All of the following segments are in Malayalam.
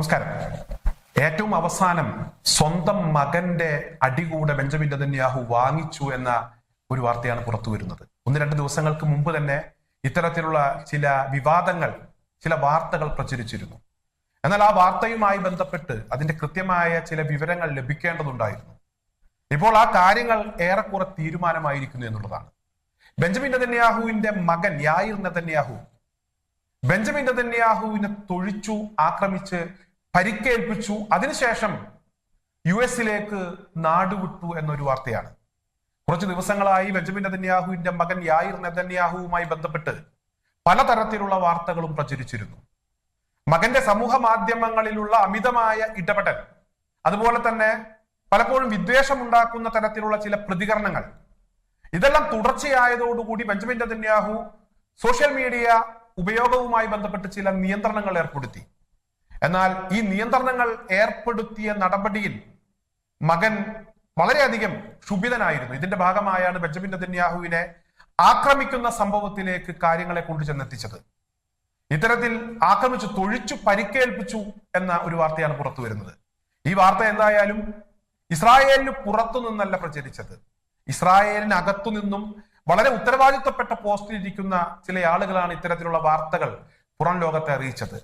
നമസ്കാരം. ഏറ്റവും അവസാനം സ്വന്തം മകന്റെ അടികൂടെ ബെഞ്ചമിൻ നെതന്യാഹു വാങ്ങിച്ചു എന്ന ഒരു വാർത്തയാണ് പുറത്തു വരുന്നത്. ഒന്ന് രണ്ട് ദിവസങ്ങൾക്ക് മുമ്പ് തന്നെ ഇത്തരത്തിലുള്ള ചില വിവാദങ്ങൾ ചില വാർത്തകൾ പ്രചരിച്ചിരുന്നു. എന്നാൽ ആ വാർത്തയുമായി ബന്ധപ്പെട്ട് അതിന്റെ കൃത്യമായ ചില വിവരങ്ങൾ ലഭിക്കേണ്ടതുണ്ടായിരുന്നു. ഇപ്പോൾ ആ കാര്യങ്ങൾ ഏറെക്കുറെ തീരുമാനമായിരിക്കുന്നു എന്നുള്ളതാണ്. ബെഞ്ചമിൻ നെതന്യാഹുവിന്റെ മകൻ യായിർ നെതന്യാഹു ബെഞ്ചമിൻ നെതന്യാഹുവിനെ തൊഴിച്ചു ആക്രമിച്ച് പരിക്കേൽപ്പിച്ചു. അതിനുശേഷം യു എസിലേക്ക് നാടുവിട്ടു എന്നൊരു വാർത്തയാണ്. കുറച്ച് ദിവസങ്ങളായി ബെഞ്ചമിൻ നെതന്യാഹുവിന്റെ മകൻ യായിർ നെതന്യാഹുവുമായി ബന്ധപ്പെട്ട് പലതരത്തിലുള്ള വാർത്തകളും പ്രചരിച്ചിരുന്നു. മകന്റെ സമൂഹ മാധ്യമങ്ങളിലുള്ള അമിതമായ ഇടപെടൽ അതുപോലെ തന്നെ പലപ്പോഴും വിദ്വേഷമുണ്ടാക്കുന്ന തരത്തിലുള്ള ചില പ്രതികരണങ്ങൾ ഇതെല്ലാം തുടർച്ചയായതോടുകൂടി ബെഞ്ചമിൻ നെതന്യാഹു സോഷ്യൽ മീഡിയ ഉപയോഗവുമായി ബന്ധപ്പെട്ട് ചില നിയന്ത്രണങ്ങൾ ഏർപ്പെടുത്തി. എന്നാൽ ഈ നിയന്ത്രണങ്ങൾ ഏർപ്പെടുത്തിയ നടപടിയിൽ മകൻ വളരെയധികം ക്ഷുഭിതനായിരുന്നു. ഇതിന്റെ ഭാഗമായാണ് ബെഞ്ചമിൻ നെതന്യാഹുവിനെ ആക്രമിക്കുന്ന സംഭവത്തിലേക്ക് കാര്യങ്ങളെ കൊണ്ടു ചെന്നെത്തിച്ചത്. ഇത്തരത്തിൽ ആക്രമിച്ചു തൊഴിച്ചു പരിക്കേൽപ്പിച്ചു എന്ന ഒരു വാർത്തയാണ് പുറത്തു വരുന്നത്. ഈ വാർത്ത എന്തായാലും ഇസ്രായേലിന് പുറത്തു നിന്നല്ല പ്രചരിച്ചത്. ഇസ്രായേലിനകത്തു നിന്നും വളരെ ഉത്തരവാദിത്തപ്പെട്ട പോസ്റ്റിലിരിക്കുന്ന ചില ആളുകളാണ് ഇത്തരത്തിലുള്ള വാർത്തകൾ പുറം ലോകത്തെ അറിയിച്ചത്.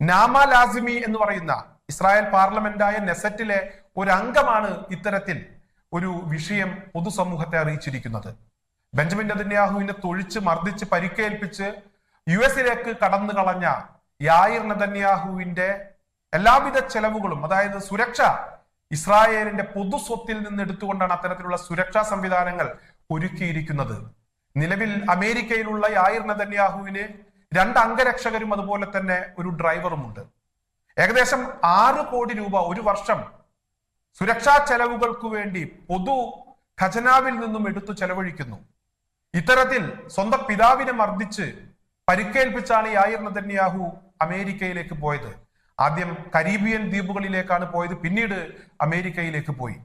നാമ ലാസിമി എന്ന് പറയുന്ന ഇസ്രായേൽ പാർലമെന്റായ നെസറ്റിലെ ഒരു അംഗമാണ് ഇത്തരത്തിൽ ഒരു വിഷയം പൊതുസമൂഹത്തെ അറിയിച്ചിരിക്കുന്നത്. ബെഞ്ചമിൻ നെതന്യാഹുവിനെ തൊഴിച്ച് മർദ്ദിച്ച് പരിക്കേൽപ്പിച്ച് യു എസിലേക്ക് കടന്നു കളഞ്ഞ യായിർ നെതന്യാഹുവിന്റെ എല്ലാവിധ ചെലവുകളും അതായത് സുരക്ഷ ഇസ്രായേലിന്റെ പൊതു സ്വത്തിൽ നിന്ന് എടുത്തുകൊണ്ടാണ് അത്തരത്തിലുള്ള സുരക്ഷാ സംവിധാനങ്ങൾ ഒരുക്കിയിരിക്കുന്നത്. നിലവിൽ അമേരിക്കയിലുള്ള യായിർ നെതന്യാഹുവിന് രണ്ട് അംഗരക്ഷകരും അതുപോലെ തന്നെ ഒരു ഡ്രൈവറുമുണ്ട്. ഏകദേശം ആറ് കോടി രൂപ ഒരു വർഷം സുരക്ഷാ ചെലവുകൾക്ക് വേണ്ടി പൊതു ഖജനാവിൽ നിന്നും എടുത്തു ചെലവഴിക്കുന്നു. ഇത്തരത്തിൽ സ്വന്തം പിതാവിനെ മർദ്ദിച്ച് പരിക്കേൽപ്പിച്ചാണ് യായിർ നദന്യാഹു അമേരിക്കയിലേക്ക് പോയത്. ആദ്യം കരീബിയൻ ദ്വീപുകളിലേക്കാണ് പോയത് പിന്നീട് അമേരിക്കയിലേക്ക് പോയി.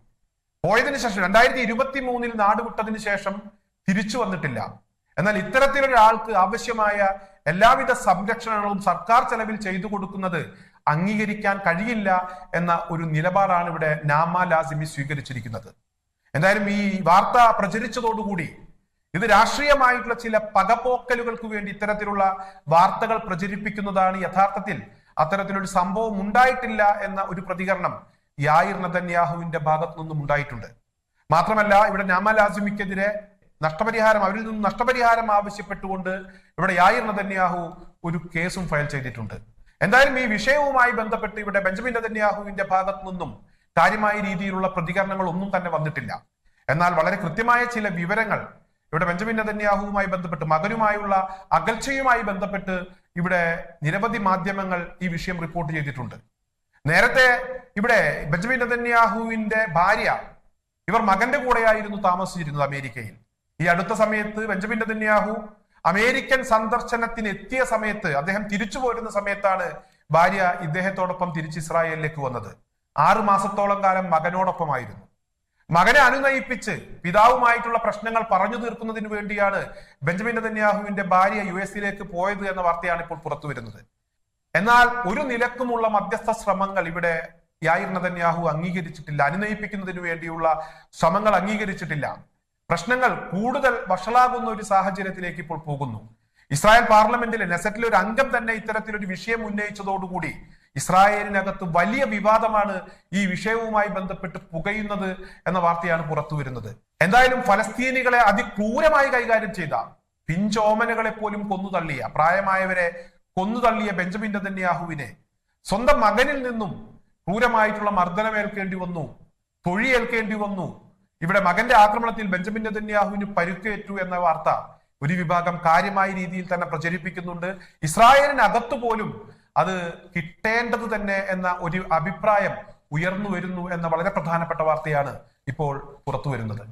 പോയതിനു ശേഷം രണ്ടായിരത്തി ഇരുപത്തി മൂന്നിൽ നാടുവിട്ടതിന് ശേഷം തിരിച്ചു വന്നിട്ടില്ല. എന്നാൽ ഇത്തരത്തിലൊരാൾക്ക് ആവശ്യമായ എല്ലാവിധ സംരക്ഷണങ്ങളും സർക്കാർ ചെലവിൽ ചെയ്തു കൊടുക്കുന്നത് അംഗീകരിക്കാൻ കഴിയില്ല എന്ന ഒരു നിലപാടാണ് ഇവിടെ നാമ ലാസിമി സ്വീകരിച്ചിരിക്കുന്നത്. എന്തായാലും ഈ വാർത്ത പ്രചരിച്ചതോടുകൂടി ഇത് രാഷ്ട്രീയമായിട്ടുള്ള ചില പകപോക്കലുകൾക്ക് വേണ്ടി ഇത്തരത്തിലുള്ള വാർത്തകൾ പ്രചരിപ്പിക്കുന്നതാണ് യഥാർത്ഥത്തിൽ അത്തരത്തിലൊരു സംഭവം ഉണ്ടായിട്ടില്ല എന്ന ഒരു പ്രതികരണം യായിർ നദന്യാഹുവിന്റെ ഭാഗത്തു നിന്നും ഉണ്ടായിട്ടുണ്ട്. മാത്രമല്ല ഇവിടെ നാമ ലാസിമിക്കെതിരെ നഷ്ടപരിഹാരം അവരിൽ നിന്നും നഷ്ടപരിഹാരം ആവശ്യപ്പെട്ടുകൊണ്ട് ഇവിടെ യായിർ നദന്യാഹു ഒരു കേസും ഫയൽ ചെയ്തിട്ടുണ്ട്. എന്തായാലും ഈ വിഷയവുമായി ബന്ധപ്പെട്ട് ഇവിടെ ബെഞ്ചമിൻ നദന്യാഹുവിന്റെ ഭാഗത്തു നിന്നും കാര്യമായ രീതിയിലുള്ള പ്രതികരണങ്ങൾ ഒന്നും തന്നെ വന്നിട്ടില്ല. എന്നാൽ വളരെ കൃത്യമായ ചില വിവരങ്ങൾ ഇവിടെ ബെഞ്ചമിൻ നദന്യാഹുവുമായി ബന്ധപ്പെട്ട് മകനുമായുള്ള അകൽച്ചയുമായി ബന്ധപ്പെട്ട് ഇവിടെ നിരവധി മാധ്യമങ്ങൾ ഈ വിഷയം റിപ്പോർട്ട് ചെയ്തിട്ടുണ്ട്. നേരത്തെ ഇവിടെ ബെഞ്ചമിൻ നദന്യാഹുവിന്റെ ഭാര്യ ഇവർ മകന്റെ കൂടെയായിരുന്നു താമസിച്ചിരുന്നത് അമേരിക്കയിൽ. ഈ അടുത്ത സമയത്ത് ബെഞ്ചമിൻ നെതന്യാഹു അമേരിക്കൻ സന്ദർശനത്തിന് എത്തിയ സമയത്ത് അദ്ദേഹം തിരിച്ചു പോരുന്ന സമയത്താണ് ഭാര്യ ഇദ്ദേഹത്തോടൊപ്പം തിരിച്ച് ഇസ്രായേലിലേക്ക് വന്നത്. ആറു മാസത്തോളം കാലം മകനോടൊപ്പമായിരുന്നു. മകനെ അനുനയിപ്പിച്ച് പിതാവുമായിട്ടുള്ള പ്രശ്നങ്ങൾ പറഞ്ഞു തീർക്കുന്നതിന് വേണ്ടിയാണ് ബെഞ്ചമിൻ നെതന്യാഹുവിന്റെ ഭാര്യ യു എസിലേക്ക് പോയത് എന്ന വാർത്തയാണ് ഇപ്പോൾ പുറത്തു വരുന്നത്. എന്നാൽ ഒരു നിലക്കുമുള്ള മധ്യസ്ഥ ശ്രമങ്ങൾ ഇവിടെ യായിർ നെതന്യാഹു അംഗീകരിച്ചിട്ടില്ല. അനുനയിപ്പിക്കുന്നതിന് വേണ്ടിയുള്ള ശ്രമങ്ങൾ അംഗീകരിച്ചിട്ടില്ല. പ്രശ്നങ്ങൾ കൂടുതൽ വഷളാകുന്ന ഒരു സാഹചര്യത്തിലേക്ക് ഇപ്പോൾ പോകുന്നു. ഇസ്രായേൽ പാർലമെന്റിലെ നെസറ്റിലെ ഒരു അംഗം തന്നെ ഇത്തരത്തിലൊരു വിഷയം ഉന്നയിച്ചതോടുകൂടി ഇസ്രായേലിനകത്ത് വലിയ വിവാദമാണ് ഈ വിഷയവുമായി ബന്ധപ്പെട്ട് പുകയുന്നത് എന്ന വാർത്തയാണ് പുറത്തു വരുന്നത്. എന്തായാലും ഫലസ്തീനികളെ അതിക്രൂരമായി കൈകാര്യം ചെയ്ത പിഞ്ചോമനകളെ പോലും കൊന്നു തള്ളിയ പ്രായമായവരെ കൊന്നു തള്ളിയ ബെഞ്ചമിൻ നെതന്യാഹുവിനെ സ്വന്തം മകനിൽ നിന്നും ക്രൂരമായിട്ടുള്ള മർദ്ദനമേൽക്കേണ്ടി വന്നു തൊഴിയേൽക്കേണ്ടി വന്നു ഇവിടെ മകന്റെ ആക്രമണത്തിൽ ബെഞ്ചമിൻ നെതന്യാഹുവിന് പരുക്കേറ്റു എന്ന വാർത്ത ഒരു വിഭാഗം കാര്യമായ രീതിയിൽ തന്നെ പ്രചരിപ്പിക്കുന്നുണ്ട്. ഇസ്രായേലിനകത്തു പോലും അത് കിട്ടേണ്ടത് തന്നെ എന്ന ഒരു അഭിപ്രായം ഉയർന്നു വരുന്നു എന്ന വളരെ പ്രധാനപ്പെട്ട വാർത്തയാണ് ഇപ്പോൾ പുറത്തു വരുന്നത്